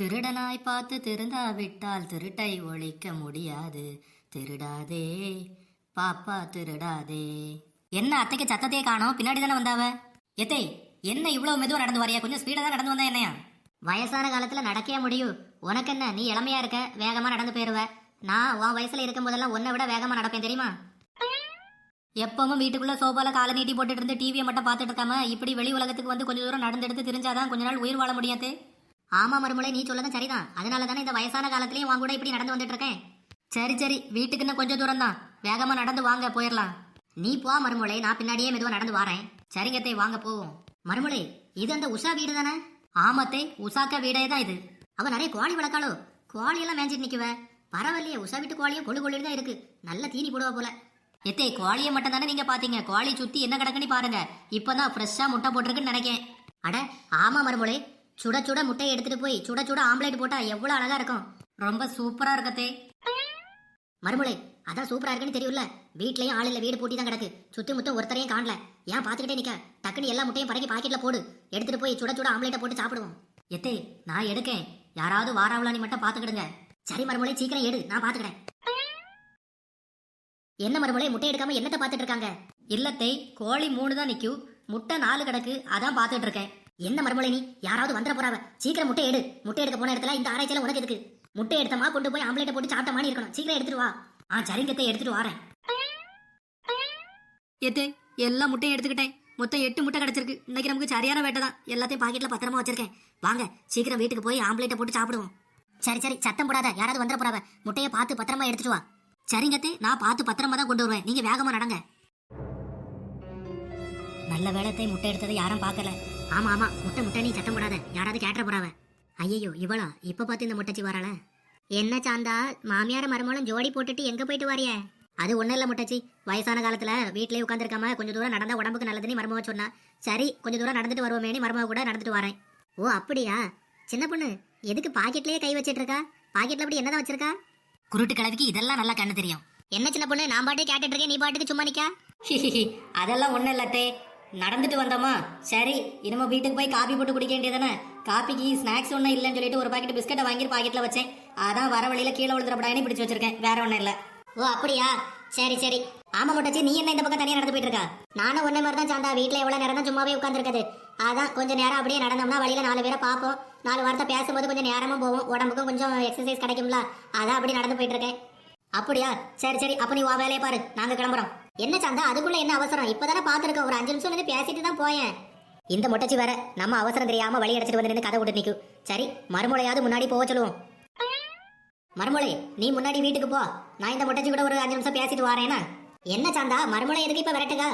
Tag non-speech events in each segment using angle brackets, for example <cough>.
திருடனாய் பார்த்து திருந்தாவிட்டால் திருட்டை ஒழிக்க முடியாது. திருடாதே பாப்பா திருடாதே. என்ன அத்தைக்கு சத்தத்தையே காணோம்? பின்னாடி தானே வந்தாவ? எத்தே என்ன இவ்வளவு மெதுவா நடந்து வரையா? கொஞ்சம் ஸ்பீடா தான் நடந்து வந்தா என்னையா? வயசான காலத்துல நடக்கவே முடியும். உனக்கு என்ன நீ இளமையா இருக்க வேகமா நடந்து போயிருவ. நான் உன் வயசுல இருக்கும் போதெல்லாம் உன்னை விட வேகமா நடப்பேன் தெரியுமா? எப்பவும் வீட்டுக்குள்ள சோபால காலை நீட்டி போட்டுட்டு இருந்து டிவியை மட்டும் பார்த்துட்டு இருக்காம இப்படி வெளி உலகத்துக்கு வந்து கொஞ்சம் தூரம் நடந்தெடுத்து தெரிஞ்சாதான் கொஞ்ச நாள் உயிர் வாழ முடியாது ஆமா மறுமலை நீ சொல்லதான் சரிதான். அதனால தானே இந்த வயசான காலத்திலயும் வாங்க கூட இப்படி நடந்து வந்துட்டு இருக்கேன் சரி சரி வீட்டுக்கு இன்னும் கொஞ்சம் தூரம் தான் வேகமா நடந்து வாங்க போயிடலாம் நீ போ மறுமலை நான் பின்னாடியே மெதுவா நடந்து வாரேன். சரிங்கத்தை வாங்க போவோம். மறுமலை இது அந்த உஷா வீடு தானே ஆமத்தை உஷாக்கா வீடே தான் இது. அவ நிறைய கோழி வளர்க்காளோ. கோழி எல்லாம் நிற்குவ நிக்குவ. பரவாயில்லையே உஷா வீட்டு கோழியும் கொழு கொழு தான் இருக்கு. நல்ல தீனி போடுவா போல. எத்தே கோழியை மட்டும் தானே நீங்க பாத்தீங்க. கோழி சுத்தி என்ன கிடக்குன்னு பாருங்க. இப்பதான் ஃப்ரெஷ்ஷா முட்டை போட்டிருக்குன்னு நினைக்கேன். அட ஆமா மறுமொழி சுட சுட முட்டையை எடுத்துட்டு போய் சுட சுட ஆம்லேட் போட்டா எவ்வளவு அழகா இருக்கும். ரொம்ப சூப்பரா இருக்கத்தே மறுமொழி அதான் சூப்பரா இருக்குன்னு தெரியும்ல. வீட்லயும் ஆள் இல்ல வீடு பூட்டி தான் கிடக்கு. சுத்தி முத்தம் ஒருத்தரையும் காணல. ஏன் பாத்துக்கிட்டே நிக்க? டக்குன்னு எல்லா முட்டையும் பறக்கி பாக்கெட்ல போடு. எடுத்துட்டு போய் சுட சுட ஆம்லேட்டை போட்டு சாப்பிடுவோம். எத்தே நான் எடுக்கேன். யாராவது வாராவலானி மட்டும் பாத்துக்கிடுங்க சரி மறுமொழி சீக்கிரம் எடு. நான் பாத்துக்கிறேன் என்ன மறுமொழி முட்டை எடுக்காம என்னத்தை பாத்துட்டு இருக்காங்க? இல்லத்தை கோழி மூணு தான் நிக்கும். முட்டை நாலு கிடக்கு. அதான் பாத்துட்டு இருக்கேன். என்ன மறுமொழி நீ? யாராவது வந்துட போறாவ. சீக்கிரம் முட்டை எடு. முட்டை எடுக்க போன இடத்துல இந்த ஆராய்ச்சியில உனக்கு எதுக்கு? முட்டை எடுத்தமா கொண்டு போய் ஆம்லேட்டை போட்டு சாப்பிட்ட மாதிரி இருக்கணும். சீக்கிரம் எடுத்துட்டு வா. ஆ சரிங்கத்தை எடுத்துட்டு வரேன் எத்தே எல்லா முட்டையும் எடுத்துக்கிட்டேன். மொத்தம் எட்டு முட்டை கிடைச்சிருக்கு. இன்னைக்கு நமக்கு சரியான வேட்டை தான். எல்லாத்தையும் பாக்கெட்ல பத்திரமா வச்சிருக்கேன். வாங்க சீக்கிரம் வீட்டுக்கு போய் ஆம்லேட்டை போட்டு சாப்பிடுவோம். சரி சரி சத்தம் போடாத. யாராவது வந்துட போறாவ. முட்டையை பார்த்து பத்திரமா எடுத்துட்டு வா. சரிங்கத்தே நான் பார்த்து பத்திரமா தான் கொண்டு வருவேன். நீங்க வேகமா நடங்க. நல்ல வேளத்தை முட்டை எடுத்ததை யாரும் பார்க்கல. ஆமா ஆமா. முட்டை முட்டை நீ சத்தம் போடாத. யாராவது கேட்ட போறாவ. ஐயோ இவளா? இப்ப பார்த்து இந்த முட்டைச்சி வராள? என்ன சாந்தா? மாமியார மருமகளும் ஜோடி போட்டுட்டு எங்க போயிட்டு வாரியே? அது ஒண்ணும் இல்ல முட்டச்சி. வயசான காலத்துல வீட்லயே உட்காந்துருக்காம கொஞ்சம் தூரம் நடந்தா உடம்புக்கு நல்லதுன்னு மருமக சொன்னா சரி கொஞ்சம் தூரம் நடந்துட்டு வருவோமேனு மருமக கூட நடந்துட்டு வரேன். ஓ அப்படியா? சின்ன பொண்ணு எதுக்கு பாக்கெட்லயே கை வச்சிட்டு இருக்கா பாக்கெட்ல அப்படி என்னதான் வச்சிருக்கா? குருட்டு கிழவிக்கு இதெல்லாம் நல்லா கண்ணு தெரியும். என்ன சின்ன பொண்ணு நான் பாட்டே கேட்டுட்டு இருக்கேன் நீ பாட்டுக்கு சும்மா நிக்கா? <laughs> அதெல்லாம் ஒண்ணும் இல்லத்தே நடந்துட்டு வந்தோமா? சரி இனிமே வீட்டுக்கு போய் காபி போட்டு குடிக்க வேண்டியதானே காபிக்கு ஸ்நாக்ஸ் ஒன்றும் இல்லைன்னு சொல்லிட்டு ஒரு பாக்கெட் பிஸ்கட்டை வாங்கி பாக்கெட்டில் வச்சேன். அதான் வர வழியில கீழே விழுந்துடப்படாதுன்னு பிடிச்சு வச்சிருக்கேன். வேற ஒன்றும் இல்லை. ஓ அப்படியா? சரி சரி. ஆமா முட்டச்சி நீ என்ன இந்த பக்கம் தனியாக நடந்து போயிட்டு இருக்கா? நானும் ஒன்னே மாதிரி தான் சாந்தா. வீட்டில் எவ்வளோ நேரம் தான் சும்மாவே உட்காந்துருக்குது அதான் கொஞ்சம் நேரம் அப்படியே நடந்தோம்னா வழியில் நாலு பேரை பார்ப்போம். நாலு வார்த்தை பேசும்போது கொஞ்சம் நேரமும் போவோம் உடம்புக்கும் கொஞ்சம் எக்ஸசைஸ் கிடைக்கும்ல. அதான் அப்படி நடந்து போயிட்டு இருக்கேன். அப்படியா? சரி சரி. அப்போ நீ வா வேலையை பாரு. நாங்கள் கிளம்புறோம். என்ன சந்தா அதுக்குள்ள என்ன அவசரம்? இப்பதானே பாத்துருக்க ஒரு அஞ்சு நிமிஷம் வந்து பேசிட்டு தான் போயேன். இந்த மொட்டச்சி வேற நம்ம அவசரம் தெரியாம வழி அடைச்சிட்டு வந்து நின்னு கதை விட்டு நிக்கும் சரி மறுமொழையாவது முன்னாடி போக சொல்லுவோம். மறுமொழி நீ முன்னாடி வீட்டுக்கு போ. நான் இந்த மொட்டச்சி கூட ஒரு அஞ்சு நிமிஷம் பேசிட்டு வரேனா என்ன? சாந்தா மறுமொழி எதுக்கு இப்ப விரட்டுங்க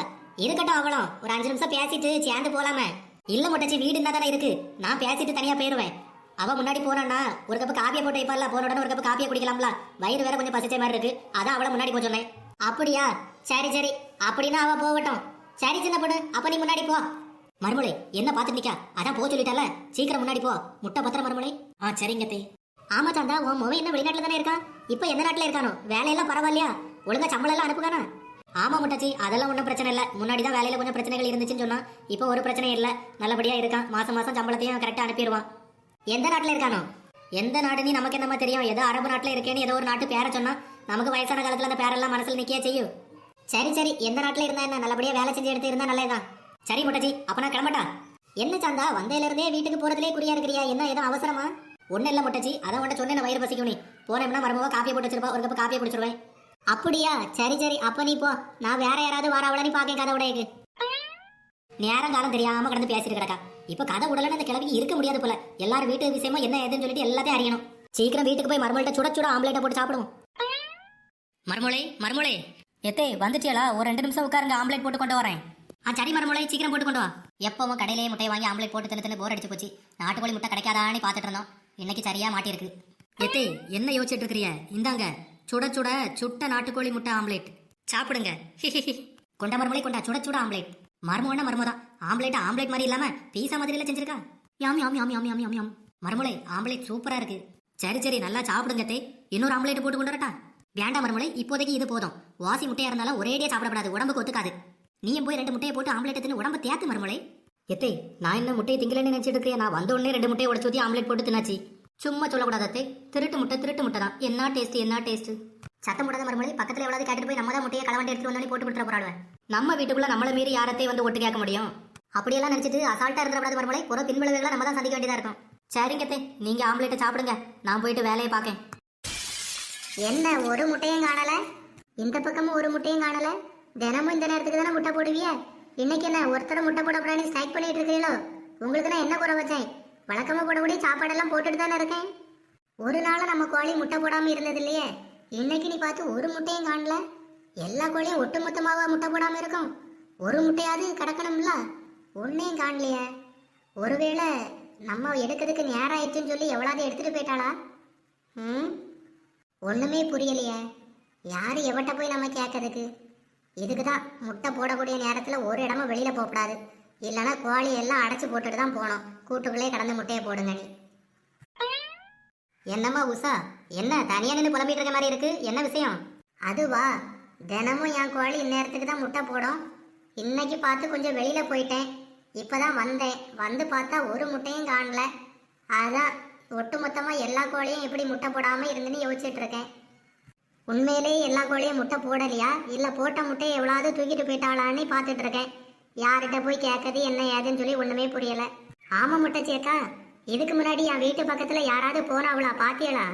இருக்கட்டும் அவளும் ஒரு அஞ்சு நிமிஷம் பேசிட்டு சேர்ந்து போலாமே. இல்ல மொட்டச்சி வீடு இருந்தா தானே இருக்கு. நான் பேசிட்டு தனியா போயிருவேன். அவன் முன்னாடி போறான்னா ஒரு கப்பு காப்பியை போட்டு வைப்பால போன உடனே ஒரு கப்பு காப்பியை குடிக்கலாம்ல. வயிறு வேற கொஞ்சம் பசிச்ச மாதிரி இருக்கு. அதான் அவளை முன்னாடி போக சொன்னேன். அப்படியா? சரி சரி. அப்படின்னா அவ போகட்டும். சரி சின்ன பொண்ணு. அப்ப நீ முன்னாடி போ. மறுமொழி என்ன பாத்துட்டு நிக்கா? அதான் போக சொல்லிட்டால. சீக்கிரம் முன்னாடி போ. முட்டை பத்திரம் மறுமொழி ஆ சரிங்க தே. ஆமா சாந்தா உன் முகம் என்ன வெளிநாட்டுல தானே இருக்கான் இப்ப எந்த நாட்டுல இருக்கானோ? வேலையெல்லாம் பரவாயில்லையா? ஒழுங்கா சம்பளம் எல்லாம் அனுப்புகானா ஆமா முட்டாச்சி. அதெல்லாம் ஒன்றும் பிரச்சனை இல்லை. முன்னாடி தான் வேலையில கொஞ்சம் பிரச்சனைகள் இருந்துச்சுன்னு சொன்னா இப்போ ஒரு பிரச்சனையும் இல்லை. நல்லபடியா இருக்கான். மாசம் மாசம் சம்பளத்தையும் கரெக்டா அனுப்பிடுவான். எந்த நாட்டுல இருக்கானோ? எந்த நாடுன்னு நமக்கு என்னமா தெரியும்? ஏதோ அரபு நாட்டுல இருக்கேன்னு ஏதோ ஒரு நாட்டு பேர சொன்னா நமக்கு வயசான காலத்துல அந்த பேரெல்லாம் மனசுல நிக்கே செய்யும் சரி சரி. எந்த நாட்டுல இருந்தா என்ன? நல்லபடியா வேலை செஞ்சு எடுத்து இருந்தா நல்லதுதான். சரி முட்டாச்சி. அப்ப நான் கிளம்பட்டா? என்ன சாந்தா வந்தையில இருந்தே வீட்டுக்கு போறதுலே குறியா இருக்கிறியா? என்ன ஏதோ அவசரமா? ஒண்ணு இல்ல முட்டாச்சி. அதான் உன்ட்ட சொன்னேன் வயிறு பசிக்கும் நீ போனேன்னா மரமாவா காப்பியை போட்டு வச்சிருப்பா. ஒரு கப்பு காப்பியை குடிச்சிருவேன். அப்படியா? சரி சரி. அப்ப நீ போ. நான் வேற யாராவது வாராவளா நீ பாக்க கதை உடையக்கு. நேரம் காலம் தெரியாம கடந்து பேசிட்டு கிடக்கா. இப்ப கதை உடலன்னு அந்த கிழவிக்கு இருக்க முடியாது போல. எல்லாரும் வீட்டு விஷயமா என்ன ஏதுன்னு சொல்லிட்டு எல்லாத்தையும் அறியணும். சீக்கிரம் வீட்டுக்கு போய் மருமகிட்ட சுட சுட ஆம்லேட்டை போட்டு சாப்பிடுவோம். மருமொழி மருமொழி எத்தே வந்துட்டியலா? ஒரு ரெண்டு நிமிஷம் உட்காருங்க ஆம்லேட் போட்டு கொண்டு வரேன். ஆ சரி மருமொழி சீக்கிரம் போட்டு கொண்டு வா. எப்பவும் கடையிலேயே முட்டையை வாங்கி ஆம்லேட் போட்டு தின்னு போர் அடிச்சு போச்சு. நாட்டுக்கோழி முட்டை கிடைக்காதான்னு பார்த்துட்டு இருந்தோம். இன்னைக்கு சரியா மாட்டிருக்கு எத்தே என்ன யோசிச்சுட்டு இருக்கிறீங்க? இந்தாங்க. சுட சுட சுட்ட நாட்டுக்கோழி முட்டை ஆம்லேட். சாப்பிடுங்க. கொண்ட மருமலை கொண்டா. சுட சுட ஆம்லேட். மருமகன்னா மருமதான் ஆம்லேட் ஆம்லேட் மாதிரி இல்லாம பீஸா மாதிரி எல்லாம் செஞ்சிருக்கா? யாம் யாம் யாம் யாம் யாம் யாம் யாம். மருமலை ஆம்லேட் சூப்பரா இருக்கு. சரி சரி நல்லா சாப்பிடுங்க தே இன்னொரு ஆம்லேட் போட்டு கொண்டு வரட்டா? வேண்டாம் மறுமலை இப்போதைக்கு இது போதும். வாசி முட்டையா இருந்தாலும் ஒரேடியா சாப்பிடப்படாது உடம்புக்கு ஒத்துக்காது. நீயும் போய் ரெண்டு முட்டையை போட்டு ஆம்லேட் தின்னு உடம்பு தேத்து மறுமலை எத்தை நான் என்ன முட்டையை திங்கலன்னு நினைச்சிட்டு இருக்கிறேன் நான் வந்த உடனே ரெண்டு முட்டையை உடச்சு ஆம்லெட் ஆம்லேட் போட்டு தின்னாச்சு. சும்மா சொல்லக்கூடாது திருட்டு முட்டை திருட்டு முட்டை தான். என்ன டேஸ்ட் என்ன டேஸ்ட் சத்தம் போடாத மறுமொழி பக்கத்துல எவ்வளவு கேட்டுட்டு போய் நம்ம தான் முட்டையை களவாண்டி எடுத்து வந்தோடனே போட்டு விட்டுற போறாடுவேன் நம்ம வீட்டுக்குள்ள நம்மள மீறி யாரத்தையும் வந்து ஒட்டு கேட்க முடியும்? அப்படியெல்லாம் நினைச்சிட்டு அசால்ட்டா இருந்துடக்கூடாது மறுமொழி புற பின்விளைவுகளை நம்ம தான் சந்திக்க வேண்டியதா இருக்கும். சரிங்கத்தே நீங்க ஆம்லேட்டை சாப்பிடுங்க. நான் போயிட்டு வேலையை பார்க்கேன். என்ன ஒரு முட்டையும் காணல? இந்த பக்கமும் ஒரு முட்டையும் காணல? தினமும் இந்த நேரத்துக்கு தானே முட்டை போடுவிய? இன்னைக்கு என்ன ஒருத்தர முட்டை போடப்படான்னு ஸ்ட்ரைக் பண்ணிட்டு இருக்கீங்களோ உங்களுக்கு நான் என்ன குறை வச்சேன்? வழக்கமா போடக்கூடிய சாப்பாடெல்லாம் போட்டுட்டு தானே இருக்கேன். ஒரு நாள் நம்ம கோழி முட்டை போடாம இருந்தது இல்லையே? இன்னைக்கு நீ பார்த்து ஒரு முட்டையும் காணல? எல்லா கோழியும் ஒட்டுமொத்தமாவா முட்டை போடாம இருக்கும்? ஒரு முட்டையாவது கிடக்கணும்ல? ஒன்னையும் காணலையே. ஒருவேளை நம்ம எடுக்கிறதுக்கு நேரம் ஆயிடுச்சுன்னு சொல்லி எவ்வளவு எடுத்துட்டு போயிட்டாளா? ம்? ஒண்ணுமே புரியலையே. யாரு எவட்ட போய் நம்ம கேட்கறதுக்கு இதுக்கு தான் முட்டை போடக்கூடிய நேரத்தில் ஒரு இடமும் வெளியில போகக்கூடாது. இல்லைன்னா கோழி எல்லாம் அடைச்சு போட்டுட்டு தான் போனோம் கூட்டுக்குள்ளே கடந்து முட்டையை போடுங்க நீ. என்னம்மா உஷா? என்ன தனியா நின்று புலம்பிட்டு இருக்க மாதிரி இருக்கு? என்ன விஷயம்? அதுவா? தினமும் என் கோழி இந்நேரத்துக்கு தான் முட்டை போடும். இன்னைக்கு பார்த்து கொஞ்சம் வெளியில போயிட்டேன். இப்பதான் வந்தேன். வந்து பார்த்தா ஒரு முட்டையும் காணல. அதான் ஒட்டு மொத்தமாக எல்லா கோழியும் எப்படி முட்டை போடாமல் இருந்துன்னு யோசிச்சுட்டு இருக்கேன் உண்மையிலேயே எல்லா கோழியும் முட்டை போடலையா? இல்லை போட்ட முட்டையை எவ்வளவு தூக்கிட்டு போயிட்டாளான்னு பார்த்துட்டு இருக்கேன் யார்கிட்ட போய் கேட்கறது என்ன ஏதுன்னு சொல்லி ஒன்றுமே புரியலை. ஆமாம் முட்டை சேர்க்கா இதுக்கு முன்னாடி என் வீட்டு பக்கத்தில் யாராவது போனாவளா பாத்தியலா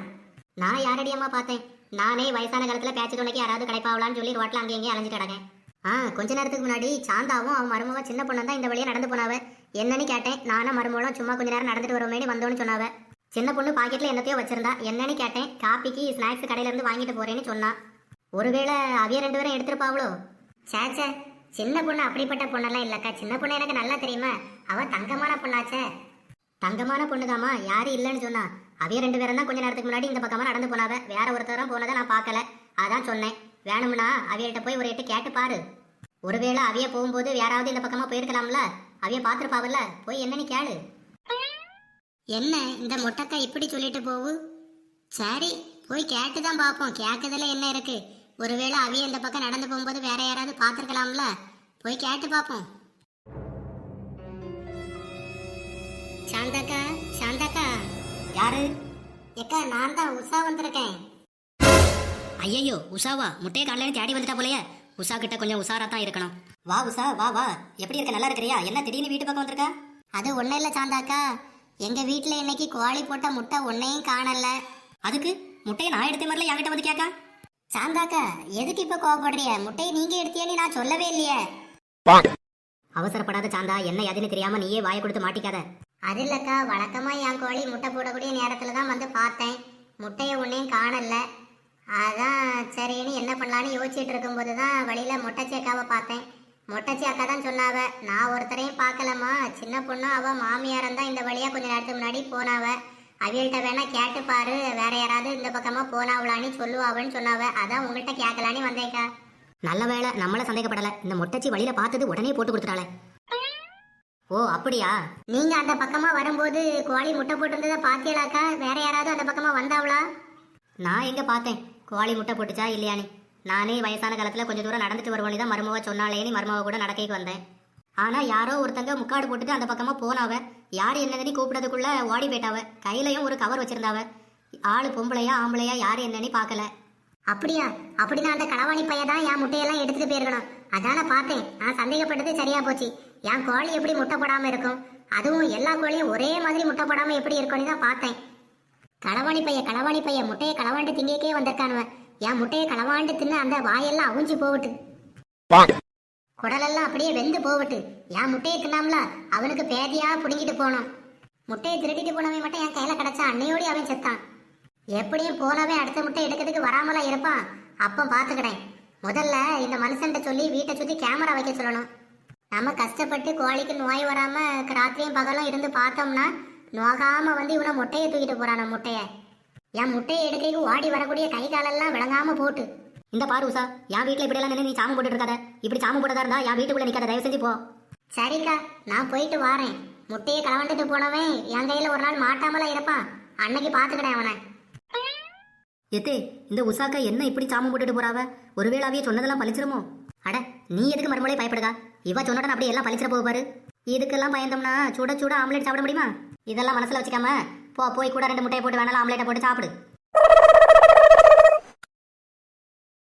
நான் யாரடியம்மா பார்த்தேன்? நானே வயசான காலத்தில் பேச்சு துணைக்கு யாராவது கிடைப்பாவலான்னு சொல்லி ரோட்டில் அங்கே இங்கேயும் அலைஞ்சிட்டு கிடக்கேன். ஆ கொஞ்ச நேரத்துக்கு முன்னாடி சாந்தாவும் அவன் மருமவ சின்ன பொண்ணு தான் இந்த வழியாக நடந்து போனாவ. என்னன்னு கேட்டேன். நானும் மருமகளும் சும்மா கொஞ்ச நேரம் நடந்துட்டு வரோமேனு வந்தோன்னு சொன்னாவ. சின்ன பொண்ணு பாக்கெட்ல என்னத்தையோ வச்சிருந்தா. என்னன்னு கேட்டேன். காப்பிக்கு ஸ்நாக்ஸ் கடையில இருந்து வாங்கிட்டு போறேன்னு சொன்னா. ஒருவேளை அவிய ரெண்டு பேரும் எடுத்துருப்பாவளோ? சேச்சே சே சின்ன பொண்ணு அப்படிப்பட்ட பொண்ணெல்லாம் இல்லக்கா. சின்ன பொண்ணு எனக்கு நல்லா தெரியுமா? அவ தங்கமான பொண்ணாச்சே. தங்கமான பொண்ணுதாம்மா. யாரும் இல்லைன்னு சொன்னா. அவிய ரெண்டு பேரும் தான் கொஞ்ச நேரத்துக்கு முன்னாடி இந்த பக்கமா நடந்து போனாவ. வேற ஒருத்தரும் போனதை நான் பார்க்கல. அதான் சொன்னேன். வேணும்னா அவியல்கிட்ட போய் ஒரு எட்டு கேட்டு பாரு. ஒருவேளை அவிய போகும்போது யாராவது இந்த பக்கமா போயிருக்கலாம்ல? அவிய பாத்துருப்பாவல்ல போய் என்னன்னு கேளு. என்ன இந்த முட்டைக்கா இப்படி சொல்லிட்டு போகு சரி போய் கேட்டு தான் பார்ப்போம் கேட்கறதுல என்ன இருக்கு? ஒருவேளை அவிய இந்த பக்கம் நடந்து போகும்போது வேற யாராவது பார்த்துருக்கலாம்ல. போய் கேட்டு பார்ப்போம் சாந்தாக்கா சாந்தாக்கா. யாரு? எக்கா நான் தான் உஷா வந்திருக்கேன். ஐயையோ உஷாவா? முட்டையை காலையில தேடி வந்துட்டா போலயே. உஷா கிட்ட கொஞ்சம் உஷாரா தான் இருக்கணும். வா உஷா வா வா. எப்படி இருக்க? நல்லா இருக்கிறியா? என்ன திடீர்னு வீட்டு பக்கம் வந்திருக்க? அது ஒன்றும் இல்லை சாந்தாக்கா. எங்க வீட்டில் இன்னைக்கு கோழி போட்ட முட்டை ஒன்னையும் காணல. அதுக்கு முட்டையை நான் எடுத்த மாதிரில என்கிட்ட வந்து கேட்க சாந்தாக்கா எதுக்கு இப்ப கோவப்படுறிய? முட்டையை நீங்க எடுத்தியேன்னு நான் சொல்லவே இல்லையே. அவசரப்படாத சாந்தா என்ன எதுன்னு தெரியாம நீயே வாயை கொடுத்து மாட்டிக்காத. அது இல்லக்கா வழக்கமா என் கோழி முட்டை போடக்கூடிய நேரத்துல தான் வந்து பார்த்தேன். முட்டையை ஒன்னையும் காணல. அதான் சரின்னு என்ன பண்ணலான்னு யோசிச்சுட்டு இருக்கும்போது தான் வழியில மொட்டைச்சி அக்காவை பார்த்தேன். மொட்டைச்சி அக்கா தான் சொன்னாவ. நான் ஒருத்தரையும் பார்க்கலம்மா. சின்ன பொண்ணு அவ மாமியாரம் தான் இந்த வழியா கொஞ்ச நேரத்துக்கு முன்னாடி போனாவ. அவியல்கிட்ட வேணா கேட்டு பாரு. வேற யாராவது இந்த பக்கமா போனாவலான்னு சொல்லுவாவன்னு சொன்னாவ. அதான் உங்கள்கிட்ட கேட்கலான்னு வந்தேக்கா நல்ல வேலை நம்மள சந்தேகப்படல. இந்த மொட்டைச்சி வழியில பார்த்தது உடனே போட்டு கொடுத்துட்டாளே. ஓ அப்படியா? நீங்க அந்த பக்கமா வரும்போது கோழி முட்டை போட்டிருந்ததை பாத்தியலாக்கா வேற யாராவது அந்த பக்கமா வந்தாவளா? நான் எங்க பார்த்தேன்? கோழி முட்டை போட்டுச்சா இல்லையானே நானே வயசான காலத்துல கொஞ்சம் தூரம் நடந்துட்டு வருவோன்னு தான் மருமவ சொன்னாலேன்னு மருமவ கூட நடக்கைக்கு வந்தேன். ஆனா யாரோ ஒருத்தங்க முக்காடு போட்டுட்டு அந்த பக்கமா போனாவ. யார் என்னன்னு கூப்பிடறதுக்குள்ள ஓடி போயிட்டாவ. கையிலயும் ஒரு கவர் வச்சிருந்தாவ. ஆளு பொம்பளையா ஆம்பளையா யார் என்னன்னு பார்க்கல. அப்படியா? அப்படின்னா அந்த களவாணி பையன் தான் என் முட்டையெல்லாம் எடுத்துட்டு போயிருக்கணும். அதான பார்த்தேன். நான் சந்தேகப்பட்டது சரியா போச்சு. என் கோழி எப்படி முட்டை போடாம இருக்கும்? அதுவும் எல்லா கோழியும் ஒரே மாதிரி முட்டை போடாம எப்படி இருக்கும்னு தான் பார்த்தேன். களவாணி பைய களவாணி பைய முட்டையை களவாண்டு திங்கக்கே வந்திருக்கானுவன் என் முட்டையை களவாண்டு தின்னு அந்த வாயெல்லாம் அவிஞ்சு போகட்டு. குடலெல்லாம் அப்படியே வெந்து போகட்டு. என் முட்டையை தின்னாம்ல அவனுக்கு பேதியா புடுங்கிட்டு போனோம் முட்டையை திருடிட்டு போனவன் மட்டும் என் கையில கிடைச்சா அன்னையோடி அவன் செத்தான். எப்படியும் போனவன் அடுத்த முட்டை எடுக்கிறதுக்கு வராமலா இருப்பான். அப்போ பார்த்துக்கிறேன் முதல்ல இந்த மனுஷன்ட்ட சொல்லி வீட்டை சுத்தி கேமரா வைக்க சொல்லணும். நம்ம கஷ்டப்பட்டு கோழிக்கு நோய் வராம ராத்திரியும் பகலும் இருந்து பார்த்தோம்னா நோகாம வந்து இவனை முட்டையை தூக்கிட்டு போறான முட்டைய. என் முட்டையை எடுக்கிறதுக்கு ஓடி வரக்கூடிய கை காலெல்லாம் விளங்காம போட்டு. இந்த பாரு உஷா என் வீட்டுல இப்படி எல்லாம் நின்னு நீ சாமம் போட்டுட்டு இருக்காத இப்படி சாமம் போட்டதா இருந்தா என் வீட்டுக்குள்ள நிக்காத தயவு செஞ்சு போ. சரிக்கா நான் போயிட்டு வாரேன். முட்டையை கலவண்டுட்டு போனவன் என் கையில ஒரு நாள் மாட்டாமலா இருப்பான். அன்னைக்கு பாத்துக்கிறேன் அவனை. எத்தே இந்த உஷாக்கா என்ன இப்படி சாமம் போட்டுட்டு போறாவ? ஒருவேளை அவிய சொன்னதெல்லாம் பழிச்சிருமோ? அட நீ எதுக்கு மறுமொழி பயப்படுதா இவ சொன்னடன் அப்படியே எல்லாம் பழிச்சிட போக பாரு. இதுக்கெல்லாம் பயந்தோம்னா சுட சுட ஆம்லெட் சாப்பிட முடியுமா? இதெல்லாம் மனசுல வச்சுக்காம போ போய் கூட ரெண்டு முட்டையை போட்டு வேணாலும் ஆம்லேட்டை போட்டு சாப்பிடு.